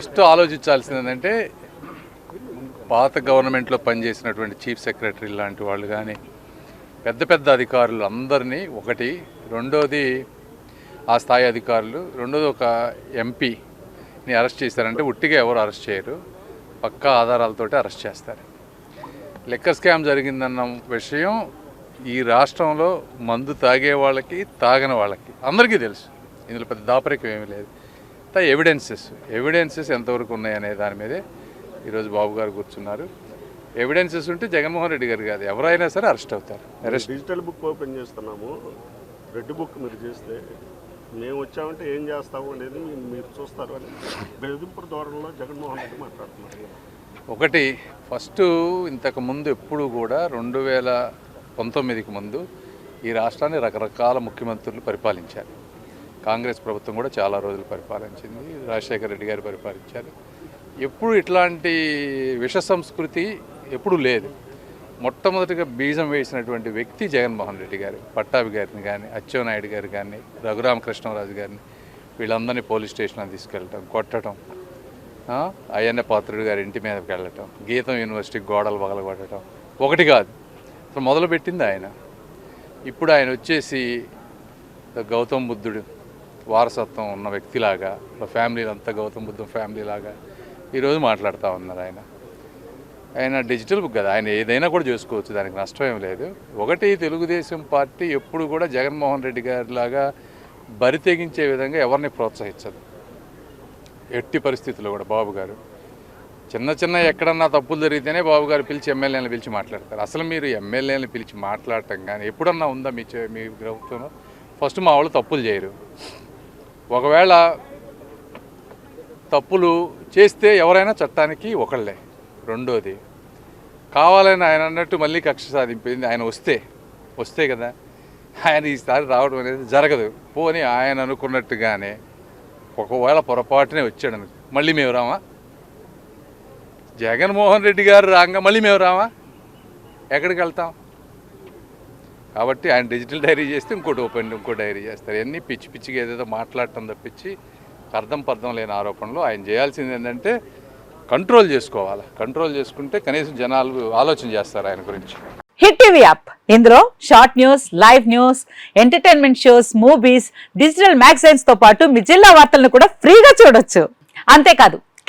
First ఆలోచించాల్సింది ఏంటంటే పాత గవర్నమెంట్లో పనిచేసినటువంటి చీఫ్ సెక్రటరీ లాంటి వాళ్ళు కానీ పెద్ద పెద్ద అధికారులు అందరినీ ఒకటి రెండోది ఆ స్థాయి అధికారులు రెండోది ఒక ఎంపీని అరెస్ట్ చేశారంటే ఉట్టిగా ఎవరు అరెస్ట్ చేయరు పక్కా ఆధారాలతోటి అరెస్ట్ చేస్తారు. లెక్క స్కామ్ జరిగిందన్న విషయం ఈ రాష్ట్రంలో మందు తాగే వాళ్ళకి తాగని వాళ్ళకి అందరికీ తెలుసు. ఇందులో పెద్ద దాపరికం ఏమీ లేదు. ఎవిడెన్సెస్ ఎవిడెన్సెస్ ఎంతవరకు ఉన్నాయనే దాని మీదే ఈరోజు బాబు గారు కూర్చున్నారు. ఎవిడెన్సెస్ ఉంటే జగన్మోహన్ రెడ్డి గారు కాదు ఎవరైనా సరే అరెస్ట్ అవుతారు. అరెస్ట్ డిజిటల్ బుక్ ఓపెన్ చేస్తున్నాము. రెడ్ బుక్ మీరు చేస్తే మేము వచ్చామంటే ఏం చేస్తాము అనేది మీరు చూస్తారు అని బెదింపుడు ధోరణిలో జగన్మోహన్ రెడ్డి మాట్లాడుతున్నారు. ఒకటి ఫస్ట్ ఇంతకు ముందు ఎప్పుడు కూడా రెండు వేల పంతొమ్మిదికి ముందు ఈ రాష్ట్రాన్ని రకరకాల ముఖ్యమంత్రులు పరిపాలించారు. కాంగ్రెస్ ప్రభుత్వం కూడా చాలా రోజులు పరిపాలించింది. రాజశేఖర రెడ్డి గారు పరిపాలించారు. ఎప్పుడు ఇట్లాంటి విష సంస్కృతి ఎప్పుడు లేదు. మొట్టమొదటిగా బీజం వేసినటువంటి వ్యక్తి జగన్మోహన్ రెడ్డి గారు పట్టాభి గారిని కానీ అచ్చెన్నాయుడు గారు కానీ రఘురామకృష్ణరాజు గారిని వీళ్ళందరినీ పోలీస్ స్టేషన్కి తీసుకెళ్ళటం కొట్టడం అయ్యన్న పాత్రుడు గారి ఇంటి మీదకి వెళ్ళటం గీతం యూనివర్సిటీ గోడలు పగలగొట్టడం ఒకటి కాదు. అసలు మొదలుపెట్టింది ఆయన. ఇప్పుడు ఆయన వచ్చేసి గౌతమ్ బుద్ధుడు వారసత్వం ఉన్న వ్యక్తిలాగా వాళ్ళ ఫ్యామిలీ అంతా గౌతమ్ బుద్ధం ఫ్యామిలీ లాగా ఈరోజు మాట్లాడుతూ ఉన్నారు ఆయన. ఆయన డిజిటల్ బుక్ కదా ఆయన ఏదైనా కూడా చేసుకోవచ్చు దానికి నష్టం ఏం లేదు. ఒకటి తెలుగుదేశం పార్టీ ఎప్పుడు కూడా జగన్మోహన్ రెడ్డి గారి లాగా బరి తెగించే విధంగా ఎవరిని ప్రోత్సహించదు. ఎట్టి పరిస్థితుల్లో కూడా బాబు గారు. చిన్న చిన్న ఎక్కడన్నా తప్పులు జరిగితేనే బాబు గారు పిలిచి ఎమ్మెల్యేలను పిలిచి మాట్లాడతారు. అసలు మీరు ఎమ్మెల్యేలను పిలిచి మాట్లాడటం కానీ ఎప్పుడన్నా ఉందా మీ చే- మీ ప్రభుత్వంలో ఫస్ట్ మా వాళ్ళు తప్పులు చేయరు. ఒకవేళ తప్పులు చేస్తే ఎవరైనా చట్టానికి ఒకళ్ళే. రెండోది కావాలని ఆయన అన్నట్టు మళ్ళీ కక్ష సాధింపింది. ఆయన వస్తే వస్తే కదా. ఆయన ఈసారి రావడం అనేది జరగదు. పోని ఆయన అనుకున్నట్టుగానే ఒకవేళ పొరపాటునే వచ్చాడు మళ్ళీ మేము రామా? జగన్మోహన్ రెడ్డి గారు రాగా మళ్ళీ మేము రామా? ఎక్కడికి వెళ్తాం? కాబట్టి ఆయన డిజిటల్ డైరీ చేస్తే ఇంకోటి ఓపెన్ ఇంకో డైరీ చేస్తారు. ఇవన్నీ పిచ్చి పిచ్చిగా ఏదేదో మాట్లాడటం తప్పించి అర్థం పర్థం లేని ఆరోపణలు ఆయన చేయాల్సింది ఏంటంటే కంట్రోల్ చేసుకోవాలి. కంట్రోల్ చేసుకుంటే కనీసం జనాలు ఆలోచన చేస్తారు ఆయన గురించి. Hit TV app. ఇందులో short news live news entertainment shows movies digital మ్యాగజైన్స్తో పాటు మీ జిల్లా వార్తలను కూడా ఫ్రీగా చూడొచ్చు. అంతేకాదు